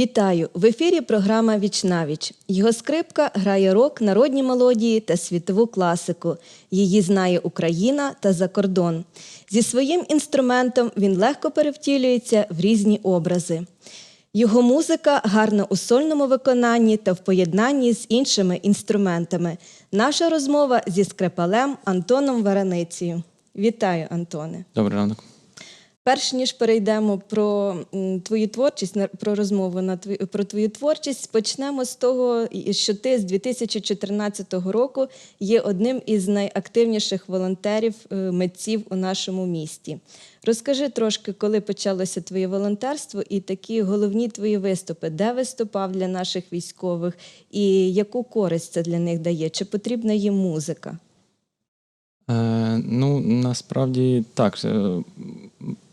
Вітаю! В ефірі програма Вічнавіч. Його скрипка грає рок, народні мелодії та світову класику. Її знає Україна та за кордон. Зі своїм інструментом він легко перевтілюється в різні образи. Його музика гарна у сольному виконанні та в поєднанні з іншими інструментами. Наша розмова зі скрипалем Антоном Вараницею. Вітаю, Антоне! Добрий ранок. Перш ніж перейдемо про твою творчість, про розмову на твою, про твою творчість, почнемо з того, що ти з 2014 року є одним із найактивніших волонтерів е, митців у нашому місті. Розкажи трошки, коли почалося твоє волонтерство і такі головні твої виступи, де виступав для наших військових і яку користь це для них дає? Чи потрібна їм музика? Е, ну, насправді так.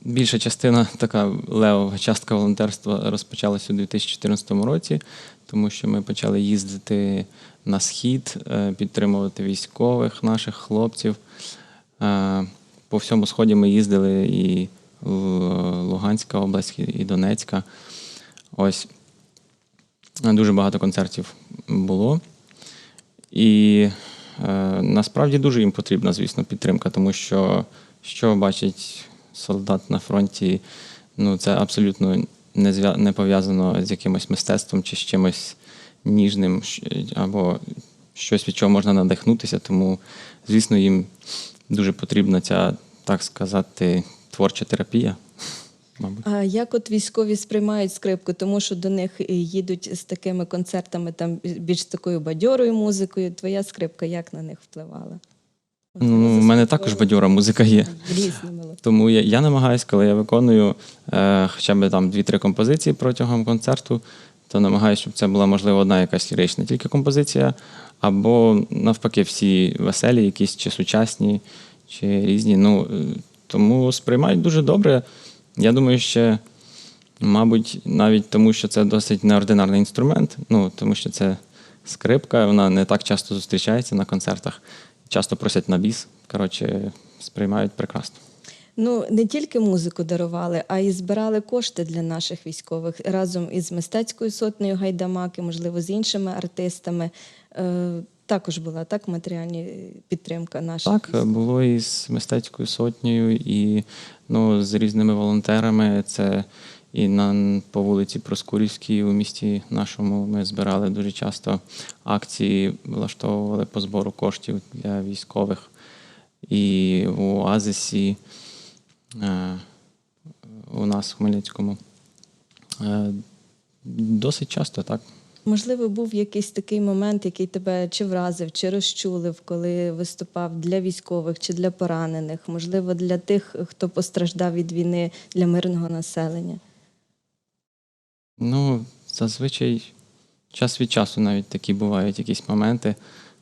Більша частина, така левова частка волонтерства розпочалася у 2014 році, тому що ми почали їздити на схід, е, підтримувати військових наших хлопців. Е, По всьому сході ми їздили і в Луганська область, і Донецька. Ось дуже багато концертів було. І е, насправді дуже їм потрібна, звісно, підтримка, тому що що бачить солдат на фронті, ну це абсолютно не, зв'я- не пов'язано з якимось мистецтвом чи з чимось ніжним, або щось, від чого можна надихнутися. Тому, звісно, їм дуже потрібна ця, так сказати, творча терапія. Мабуть. А як от військові сприймають скрипку, тому що до них е, їдуть з такими концертами, там більш такою бадьорою музикою. Твоя скрипка як на них впливала? Ну, у мене також бадьора музика є. Тому я, я намагаюся, коли я виконую е, хоча б там дві-три композиції протягом концерту, то намагаюся, щоб це була можливо одна якась лірична тільки композиція, або навпаки, всі веселі, якісь чи сучасні, чи різні. Ну е, тому сприймають дуже добре. Я думаю, ще, мабуть, навіть тому, що це досить неординарний інструмент, ну тому що це скрипка, вона не так часто зустрічається на концертах. Часто просять на біс. Коротше, сприймають прекрасно. Ну не тільки музику дарували, а й збирали кошти для наших військових разом із мистецькою сотнею гайдамаки, можливо, з іншими артистами. Е, також була так матеріальна підтримка наших Так, військових. було і з мистецькою сотнею, і ну, з різними волонтерами. Це і на, по вулиці Проскурівській у місті нашому ми збирали дуже часто акції, влаштовували по збору коштів для військових. І в Оазисі е, у нас в Хмельницькому. Е, досить часто, так. Можливо, був якийсь такий момент, який тебе чи вразив, чи розчулив, коли виступав для військових чи для поранених, можливо, для тих, хто постраждав від війни, для мирного населення. Ну, зазвичай час від часу навіть такі бувають якісь моменти.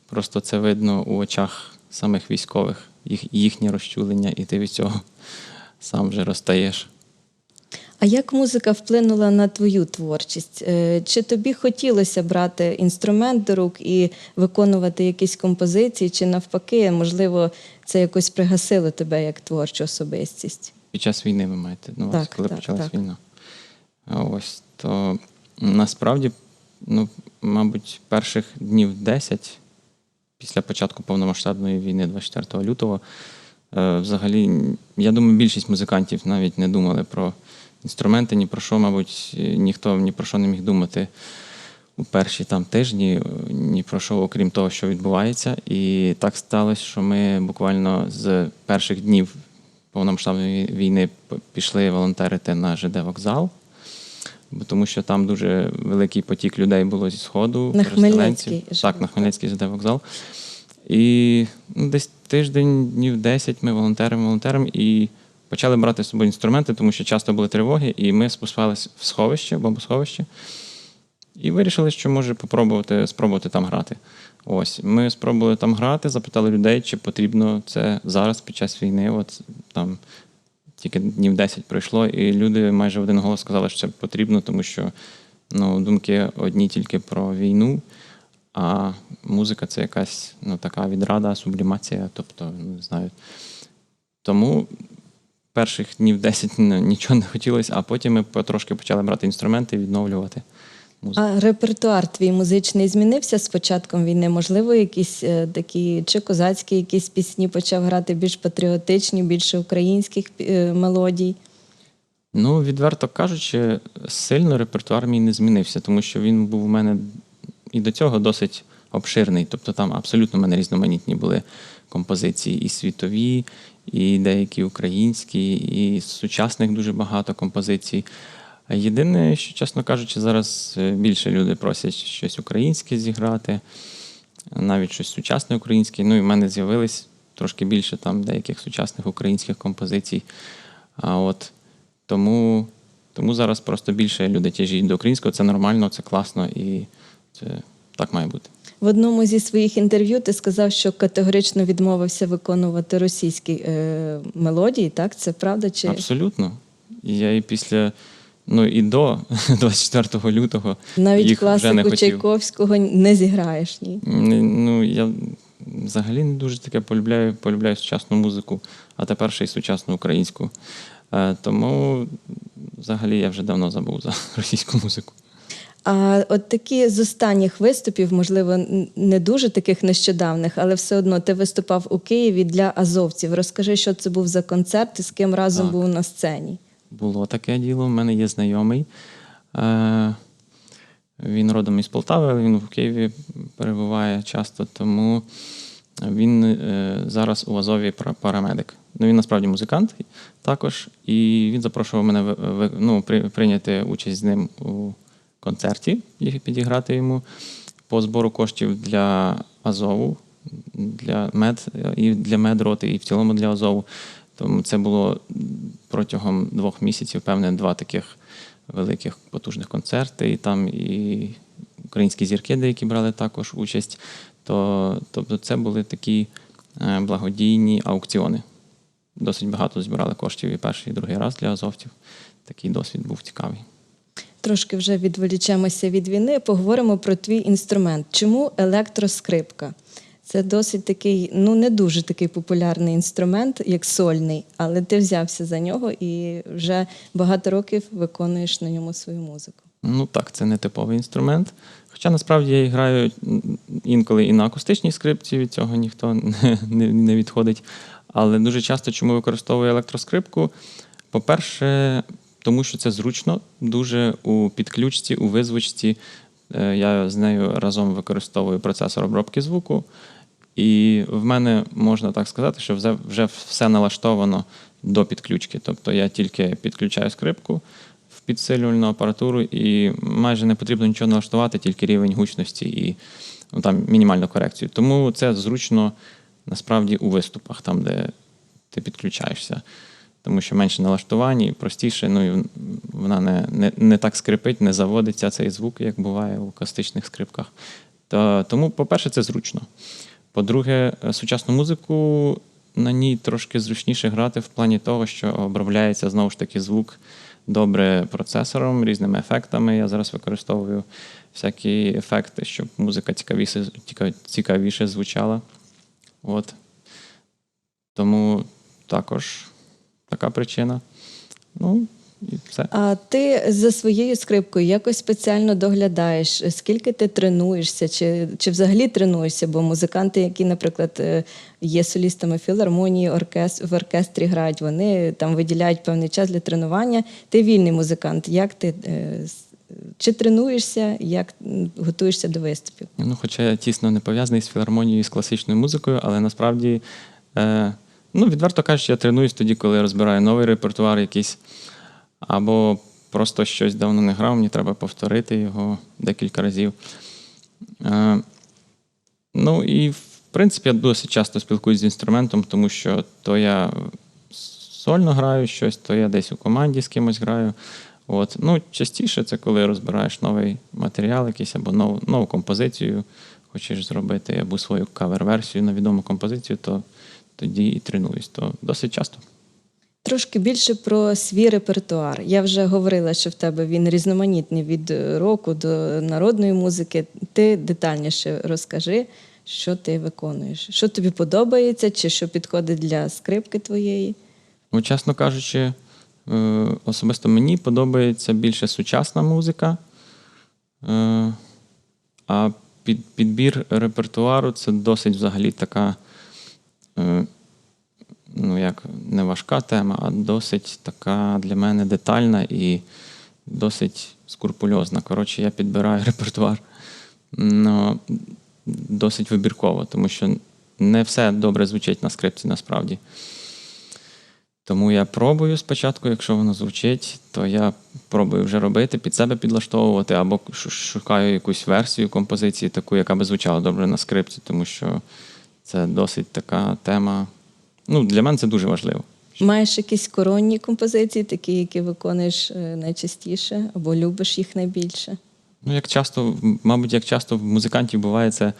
Просто це видно у очах самих військових, їх, їхнє розчулення, і ти від цього сам вже розстаєш. А як музика вплинула на твою творчість? Е, Чи тобі хотілося брати інструмент до рук і виконувати якісь композиції, чи навпаки, можливо, це якось пригасило тебе як творчу особистість? Під час війни ви маєте увазі, Так, коли так, почалась так. війна. Ось то насправді, ну, мабуть, перших днів 10 після початку повномасштабної війни 24 лютого, е, взагалі, я думаю, більшість музикантів навіть не думали про інструменти, ні про що, мабуть, ніхто ні про що не міг думати у перші там тижні, е, ні про що, окрім того, що відбувається. І так сталося, що ми буквально з перших днів повномасштабної війни пішли волонтерити на ЖД вокзал. Тому що там дуже великий потік людей було зі сходу, На. Хмельницький Так, на. Хмельницький ЖД вокзал. І ну, десь тиждень, днів 10 ми волонтеримо, волонтеримо і почали брати з собою інструменти, тому що часто були тривоги, і ми спускалися в сховище, бомбосховище, і вирішили, що може попробувати спробувати там грати. Ось ми спробували там грати, запитали людей, чи потрібно це зараз під час війни. От там тільки днів 10 пройшло, і люди майже в один голос сказали, що це потрібно, тому що ну, думки одні тільки про війну, а музика це якась ну, така відрада, сублімація, тобто, не знаю. Тому перших днів 10 ну, нічого не хотілося, а потім ми потрошки почали брати інструменти і відновлювати. А репертуар твій музичний змінився з початком війни? Можливо, якісь е, такі чи козацькі якісь пісні почав грати більш патріотичні, більше українських е, мелодій? Ну, відверто кажучи, сильно репертуар мій не змінився, тому що він був у мене і до цього досить обширний. Тобто там абсолютно в мене різноманітні були композиції і світові, і деякі українські, і сучасних дуже багато композицій. Єдине, що, чесно кажучи, зараз е, більше люди просять щось українське зіграти, навіть щось сучасне українське. Ну і в мене з'явилось трошки більше там деяких сучасних українських композицій. А от тому, тому зараз просто більше люди тяжіють до українського. Це нормально, це класно і це так має бути. В одному зі своїх інтерв'ю ти сказав, що категорично відмовився виконувати російські е, мелодії. Так, це правда? Чи Абсолютно. Я і після, ну і до 24 лютого навіть їх вже не класику хотів. Чайковського не зіграєш? Ні? Ні, Ну, я взагалі не дуже таке полюбляю, полюбляю сучасну музику, а тепер ще й сучасну українську. Е, тому взагалі я вже давно забув за російську музику. А от такі з останніх виступів, можливо, не дуже таких нещодавних, але все одно ти виступав у Києві для азовців. Розкажи, що це був за концерт і з ким разом Так. був на сцені. Було таке діло. У мене є знайомий. Е, він родом із Полтави, він в Києві перебуває часто, тому він е, зараз у Азові парамедик. Ну, він насправді музикант також, і він запрошував мене ну, прийняти участь з ним у концерті, і підіграти йому по збору коштів для Азову, для мед і для медроти, і в цілому для Азову. Тому це було протягом двох місяців, певне, два таких великих потужних концерти. І там і українські зірки, деякі брали також участь. То, тобто це були такі е, благодійні аукціони. Досить багато збирали коштів і перший, і другий раз для азовців. Такий досвід був цікавий. Трошки вже відволічемося від війни, поговоримо про твій інструмент. Чому електроскрипка? Це досить такий, ну не дуже такий популярний інструмент, як сольний, але ти взявся за нього і вже багато років виконуєш на ньому свою музику. Ну так, це не типовий інструмент. Хоча насправді я граю інколи і на акустичній скрипці, від цього ніхто не, не, відходить. Але дуже часто чому використовую електроскрипку? По-перше, тому що це зручно, дуже у підключці, у визвучці. Е, Я з нею разом використовую процесор обробки звуку. І в мене можна так сказати, що вже, вже все налаштовано до підключки. Тобто я тільки підключаю скрипку в підсилювальну апаратуру, і майже не потрібно нічого налаштувати, тільки рівень гучності і ну, там мінімальну корекцію. Тому це зручно насправді у виступах, там, де ти підключаєшся. Тому що менше налаштувань, і простіше, ну і вона не, не, не так скрипить, не заводиться цей звук, як буває у акустичних скрипках. То, тому, по-перше, це зручно. По-друге, е, сучасну музику на ній трошки зручніше грати в плані того, що обробляється знову ж таки звук добре процесором, різними ефектами. Я зараз використовую всякі ефекти, щоб музика цікавіше, цікавіше звучала. От. Тому також така причина. Ну, і все. А ти за своєю скрипкою якось спеціально доглядаєш, скільки ти тренуєшся, чи, чи взагалі тренуєшся? Бо музиканти, які, наприклад, е, є солістами філармонії, оркес, в оркестрі грають, вони там виділяють певний час для тренування. Ти вільний музикант. Як ти е, чи тренуєшся, як готуєшся до виступів? Ну, хоча я тісно не пов'язаний з філармонією з класичною музикою, але насправді, е, ну, відверто кажучи, я тренуюсь тоді, коли я розбираю новий репертуар якийсь, або просто щось давно не грав, мені треба повторити його декілька разів. Е, ну і в принципі я досить часто спілкуюсь з інструментом, тому що то я сольно граю щось, то я десь у команді з кимось граю. От. Ну, частіше це коли розбираєш новий матеріал, якийсь або нову, нову композицію, хочеш зробити, або свою кавер-версію на відому композицію, то тоді і тренуюсь. То досить часто. Трошки більше про свій репертуар. Я вже говорила, що в тебе він різноманітний від е, року до народної музики. Ти детальніше розкажи, що ти виконуєш, що тобі подобається, чи що підходить для скрипки твоєї. Ну, чесно кажучи, е, особисто мені подобається більше сучасна музика. Е, А підбір репертуару це досить взагалі така, ну як не важка тема, а досить така для мене детальна і досить скрупульозна. Коротше, я підбираю репертуар ну, досить вибірково, тому що не все добре звучить на скрипці насправді. Тому я пробую спочатку, якщо воно звучить, то я пробую вже робити, під себе підлаштовувати, або шукаю якусь версію композиції, таку, яка би звучала добре на скрипці, тому що це досить така тема. Ну, для мене це дуже важливо. Маєш якісь коронні композиції, такі, які виконуєш е, найчастіше, або любиш їх найбільше? Ну, як часто, мабуть, як часто в музикантів буває, це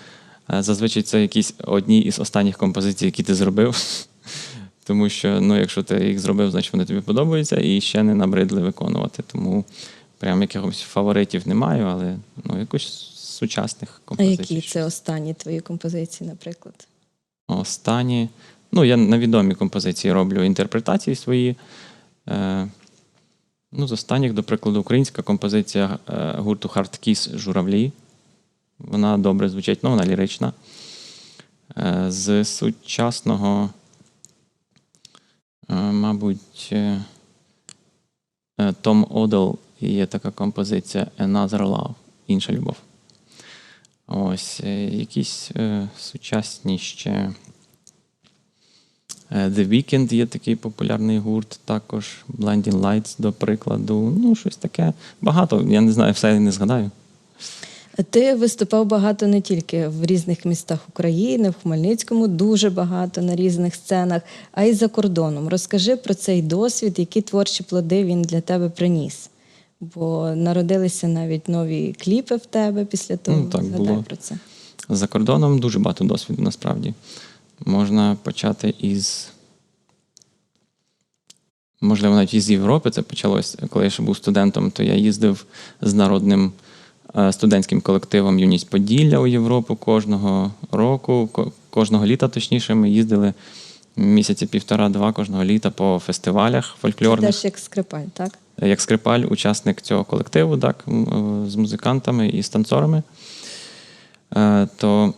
е, зазвичай це якісь одні із останніх композицій, які ти зробив. Тому що, ну, якщо ти їх зробив, значить вони тобі подобаються і ще не набридли виконувати. Тому прям якихось фаворитів немає, але ну, якось сучасних А які це останні твої композиції, наприклад? Останні. Ну, я на відомі композиції роблю інтерпретації свої. Е, ну, з останніх, до прикладу, українська композиція е, гурту Kiss Журавлі. Вона добре звучить, ну, вона лірична. Е, з сучасного, е, мабуть, е, е, Том Одел є така композиція Another Love, інша любов. Ось, е, якісь е, сучасні ще. Е, The Weeknd є такий популярний гурт, також Blinding Lights, до прикладу. Ну, щось таке. Багато, я не знаю, все не згадаю. Ти виступав багато не тільки в різних містах України, в Хмельницькому, дуже багато на різних сценах, а й за кордоном. Розкажи про цей досвід, які творчі плоди він для тебе приніс. Бо народилися навіть нові кліпи в тебе після того. Ну, так Згадай було. про це. За кордоном дуже багато досвіду насправді. Можна почати із. Можливо, навіть із Європи це почалось. Коли я ще був студентом, то я їздив з народним е, студентським колективом Юність Поділля у Європу кожного року, кожного літа, точніше, ми їздили місяці півтора-два кожного літа по фестивалях Ти фольклорних. теж як скрипаль, так? як скрипаль, учасник цього колективу, так, е, з музикантами і з танцорами. Е, То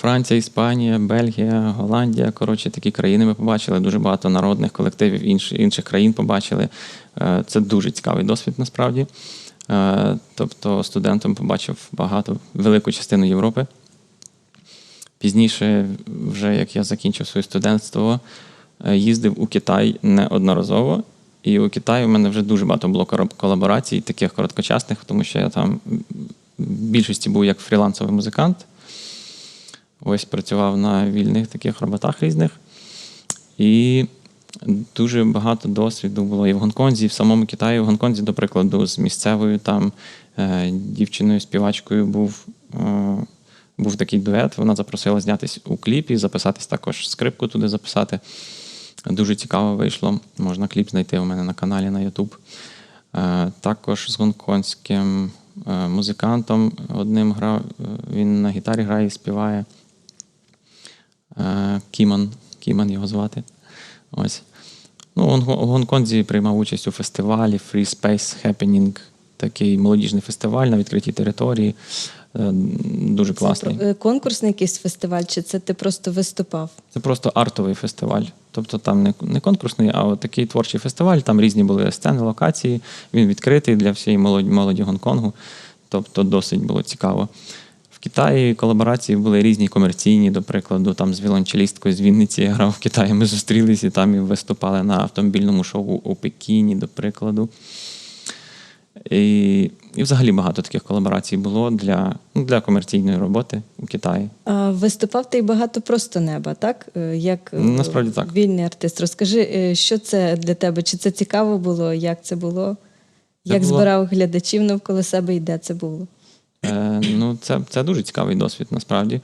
Франція, Іспанія, Бельгія, Голландія. Коротше, такі країни ми побачили. Дуже багато народних колективів інш- інших країн побачили. Е, Це дуже цікавий досвід насправді. Е, Тобто студентом побачив багато, велику частину Європи. Пізніше, вже як я закінчив своє студентство, е, їздив у Китай неодноразово. І у Китаї в мене вже дуже багато було колаборацій, таких короткочасних, тому що я там в більшості був як фрілансовий музикант. Ось працював на вільних таких роботах різних. І дуже багато досвіду було і в Гонконзі, і в самому Китаї. В Гонконзі, до прикладу, з місцевою там е, дівчиною, співачкою був, е, був такий дует. Вона запросила знятись у кліпі, записатись також скрипку туди записати. Дуже цікаво вийшло. Можна кліп знайти у мене на каналі на YouTube. Е, Також з гонконгським музикантом одним грав. Він на гітарі грає і співає. Е, Кіман. Кіман його звати. Ось. Ну, в Гонконзі приймав участь у фестивалі Free Space Happening, такий молодіжний фестиваль на відкритій території. Е, Дуже класний. Це конкурсний якийсь фестиваль, чи це ти просто виступав? Це просто артовий фестиваль. Тобто там не, конкурсний, а такий творчий фестиваль. Там різні були сцени, локації. Він відкритий для всієї молоді, молоді Гонконгу. Тобто досить було цікаво. Китаї колаборації були різні комерційні, до прикладу, там з віолончелісткою з Вінниці я грав в Китаї. Ми зустрілися і там і виступали на автомобільному шоу у Пекіні, до прикладу. І, і взагалі багато таких колаборацій було для, ну, для комерційної роботи у Китаї. А виступав ти багато просто неба, так? Е, Як е, Насправді так. вільний артист. Розкажи, е, що це для тебе? Чи це цікаво було? Як це було? Це Як було- збирав глядачів навколо себе і де це було? Е, ну, це, це дуже цікавий досвід насправді.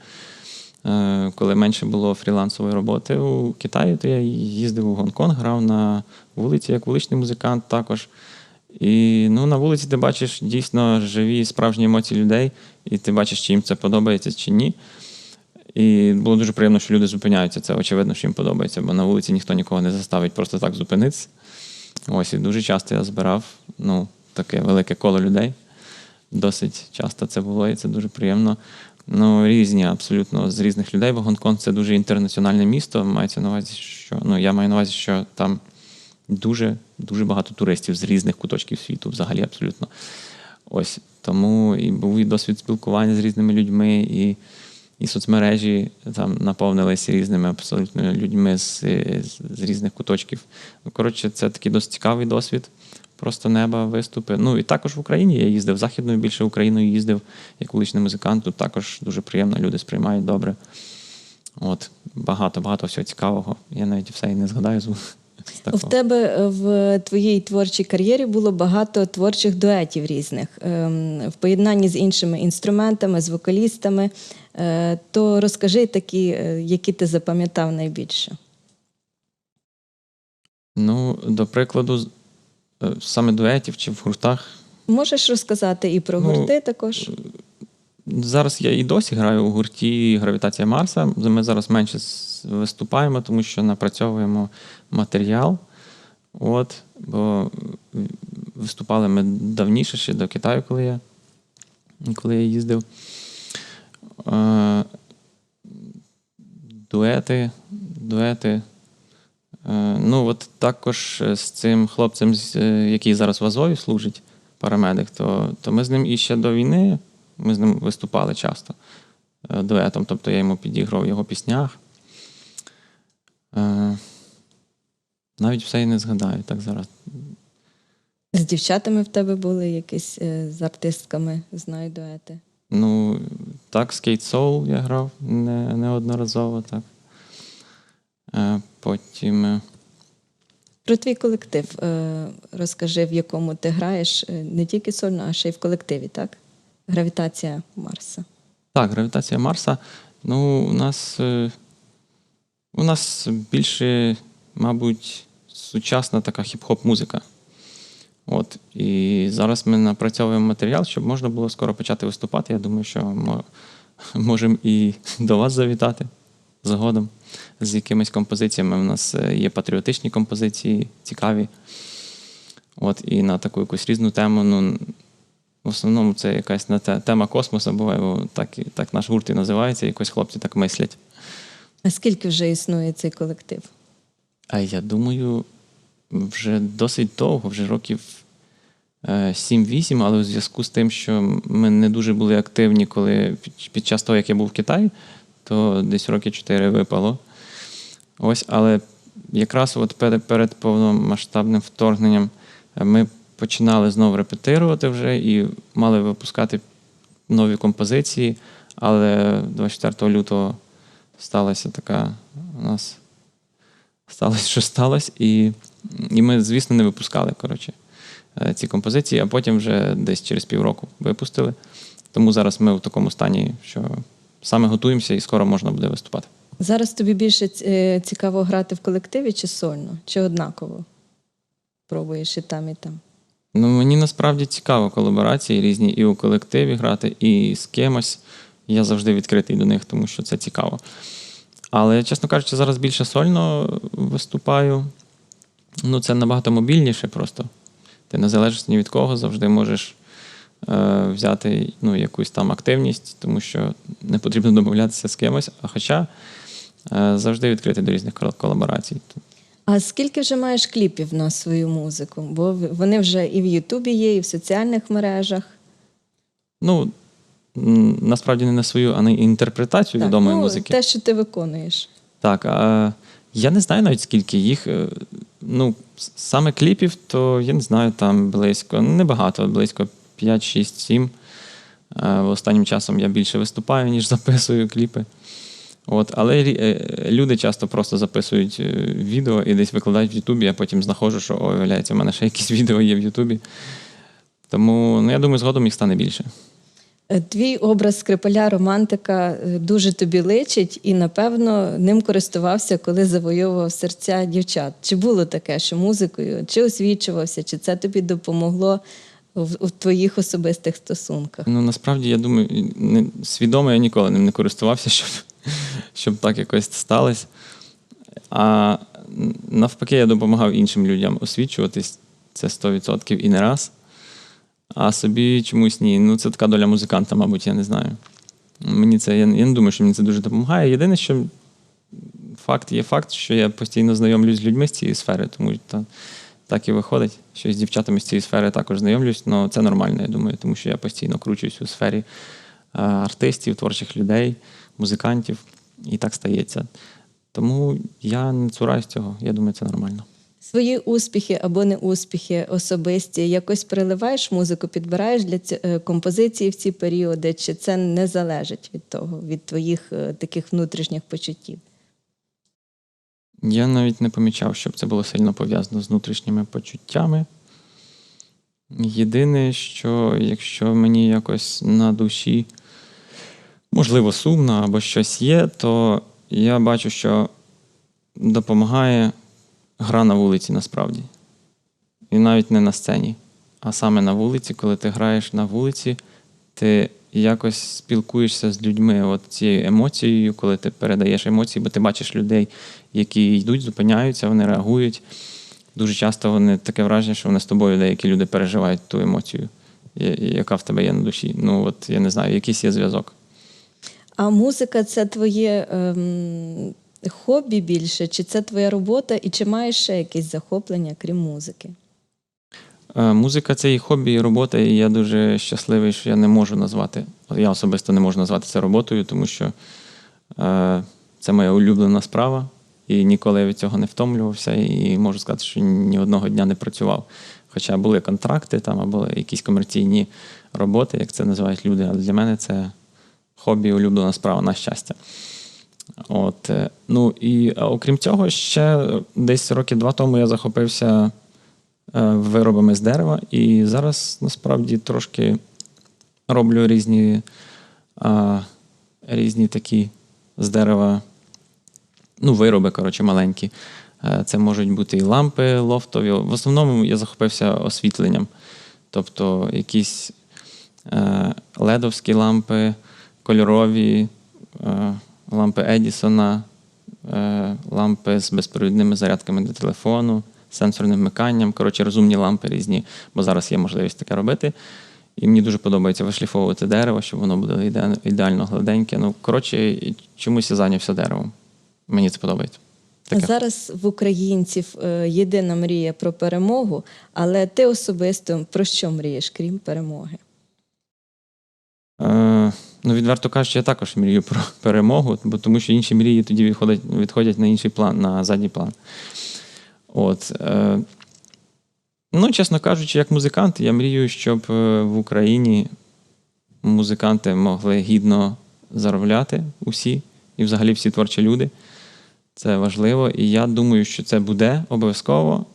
Е, коли менше було фрілансової роботи у Китаї, то я їздив у Гонконг, грав на вулиці як вуличний музикант також. І ну, на вулиці ти бачиш дійсно живі справжні емоції людей, і ти бачиш, чи їм це подобається чи ні. І було дуже приємно, що люди зупиняються. Це очевидно, що їм подобається, бо на вулиці ніхто нікого не заставить просто так зупинитися. Ось і дуже часто я збирав ну, таке велике коло людей. Досить часто це було, і це дуже приємно. Ну, різні абсолютно з різних людей, бо Гонконг це дуже інтернаціональне місто. Мається на увазі, що ну я маю на увазі, що там дуже дуже багато туристів з різних куточків світу, взагалі абсолютно. Ось тому і був і досвід спілкування з різними людьми, і, і соцмережі там наповнилися різними абсолютно людьми з, з, з різних куточків. Ну, коротше, це такий досить цікавий досвід. Просто неба, виступи. Ну і також в Україні я їздив західною більше Україною їздив як вуличний музикант. Тут також дуже приємно, люди сприймають добре. От, багато, багато всього цікавого. Я навіть все і не згадаю. з В тебе е, в твоїй творчій кар'єрі було багато творчих дуетів різних ем, в поєднанні з іншими інструментами, з вокалістами. Е, То розкажи такі, е, які ти запам'ятав найбільше. Ну, до прикладу, саме дуетів чи в гуртах. Можеш розказати і про Ну, гурти також? Зараз я і досі граю у гурті Гравітація Марса. Ми зараз менше виступаємо, тому що напрацьовуємо матеріал. От, бо виступали ми давніше, ще до Китаю, коли я, коли я їздив. Е, дуети, дуети. Е, ну, от також з цим хлопцем, е, який зараз в Азові служить, парамедик, то, то ми з ним і ще до війни ми з ним виступали часто е, дуетом. Тобто я йому підіграв в його піснях. Е, навіть все і не згадаю так зараз. З дівчатами в тебе були якісь е, з артистками, знаю дуети. Ну, так, Soul я грав не, неодноразово, так. Е, потім. е, Про твій колектив е, розкажи, в якому ти граєш не тільки сольно, а ще й в колективі, так? Гравітація Марса. Так, гравітація Марса. Ну, у нас, у нас більше, мабуть, сучасна така хіп-хоп музика. От. І зараз ми напрацьовуємо матеріал, щоб можна було скоро почати виступати. Я думаю, що мо- можемо і до вас завітати згодом з якимись композиціями. У нас е, є патріотичні композиції, цікаві. От, і на таку якусь різну тему. Ну, в основному це якась на те- тема космосу буває, бо так, і- так наш гурт і називається, якось хлопці так мислять. А скільки вже існує цей колектив? А я думаю, вже досить довго, вже років е, 7-8, але у зв'язку з тим, що ми не дуже були активні, коли під час того, як я був в Китаї, то десь роки 4 випало. Ось, але якраз от перед, перед повномасштабним вторгненням е, ми починали знову репетирувати вже і мали випускати нові композиції, але 24 лютого сталася така у нас сталося, що сталося, і, і ми, звісно, не випускали коротше, е, ці композиції, а потім вже десь через півроку випустили. Тому зараз ми в такому стані, що саме готуємося і скоро можна буде виступати. Зараз тобі більше е, цікаво грати в колективі чи сольно, чи однаково? Пробуєш і там, і там. Ну, мені насправді цікаво колаборації різні і у колективі грати, і з кимось. Я завжди відкритий до них, тому що це цікаво. Але, чесно кажучи, зараз більше сольно виступаю. Ну, це набагато мобільніше просто. Ти не залежиш ні від кого, завжди можеш взяти ну, якусь там активність, тому що не потрібно домовлятися з кимось. А хоча е, завжди відкритий до різних колаборацій. А скільки вже маєш кліпів на свою музику? Бо вони вже і в Ютубі є, і в соціальних мережах. Ну, насправді не на свою, а на інтерпретацію відомої ну, музики. те, що ти виконуєш. Так, а я не знаю навіть скільки їх. е, Ну, саме кліпів, то я не знаю, там близько, небагато, близько 5, 6, 7. Е, Останнім часом я більше виступаю, ніж записую кліпи. От, але е, люди часто просто записують е, відео і десь викладають в Ютубі, а потім знаходжу, що ой, виявляється, в мене ще якісь відео є в Ютубі. Тому ну, я думаю, згодом їх стане більше. Е, Твій образ скрипаля романтика дуже тобі личить, і напевно ним користувався, коли завойовував серця дівчат. Чи було таке, що музикою чи освічувався, чи це тобі допомогло в, в твоїх особистих стосунках? Ну, насправді, я думаю, не, свідомо я ніколи ним не користувався, щоб, щоб так якось сталося. А навпаки, я допомагав іншим людям освічуватись це 100% і не раз. А собі чомусь ні. Ну, це така доля музиканта, мабуть, я не знаю. Мені це, я, я не думаю, що мені це дуже допомагає. Єдине, що факт є факт, що я постійно знайомлюсь з людьми з цієї сфери, тому та, так і виходить, що з дівчатами з цієї сфери також знайомлюсь, але це нормально, я думаю, тому що я постійно кручусь у сфері артистів, творчих людей, музикантів, і так стається. Тому я не цураюсь цього, я думаю, це нормально. Свої успіхи або неуспіхи особисті якось приливаєш музику, підбираєш для ці, е, композиції в ці періоди, чи це не залежить від того, від твоїх е, таких внутрішніх почуттів? Я навіть не помічав, щоб це було сильно пов'язано з внутрішніми почуттями. Єдине, що якщо мені якось на душі, можливо, сумно або щось є, то я бачу, що допомагає гра на вулиці насправді. І навіть не на сцені, а саме на вулиці, коли ти граєш на вулиці, ти якось спілкуєшся з людьми, от цією емоцією, коли ти передаєш емоції, бо ти бачиш людей, які йдуть, зупиняються, вони реагують. Дуже часто вони таке враження, що вони з тобою деякі люди переживають ту емоцію, яка в тебе є на душі. Ну, от я не знаю, якийсь є зв'язок. А музика це твоє ем, хобі більше, чи це твоя робота, і чи маєш ще якесь захоплення, крім музики? Е, Музика це і хобі, і робота, і я дуже щасливий, що я не можу назвати. Я особисто не можу назвати це роботою, тому що е, це моя улюблена справа, і ніколи я від цього не втомлювався, і можу сказати, що ні одного дня не працював. Хоча були контракти там, або якісь комерційні роботи, як це називають люди, але для мене це хобі, улюблена справа, на щастя. От, е, ну і окрім цього, ще десь роки два тому я захопився виробами з дерева, і зараз насправді трошки роблю різні, різні такі з дерева, ну, вироби, коротше, маленькі. Е, Це можуть бути і лампи лофтові. В основному я захопився освітленням. Тобто якісь е, ледовські лампи, кольорові, е, лампи Едісона, е, лампи з безпровідними зарядками для телефону, сенсорним вмиканням. Коротше, розумні лампи різні, бо зараз є можливість таке робити. І мені дуже подобається вишліфовувати дерево, щоб воно було ідеально гладеньке. Ну, коротше, чомусь я зайнявся деревом. Мені це подобається. А зараз в українців е, єдина мрія про перемогу, але ти особисто про що мрієш, крім перемоги? Е, ну, відверто кажучи, я також мрію про перемогу, бо тому що інші мрії тоді відходять, відходять на інший план, на задній план. От, е, ну, чесно кажучи, як музикант, я мрію, щоб е, в Україні музиканти могли гідно заробляти усі, і взагалі всі творчі люди. Це важливо. І я думаю, що це буде обов'язково,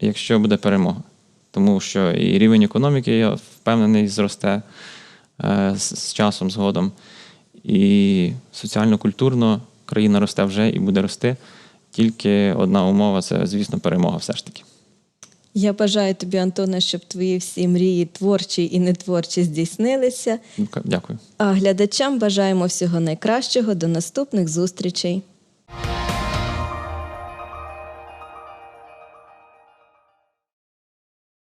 якщо буде перемога. Тому що і рівень економіки, я впевнений, зросте е, з, з часом, згодом. І соціально-культурно країна росте вже і буде рости. Тільки одна умова це, звісно, перемога все ж таки. Я бажаю тобі, Антоне, щоб твої всі мрії творчі і нетворчі здійснилися. Ну, Дякую. А глядачам бажаємо всього найкращого. До наступних зустрічей.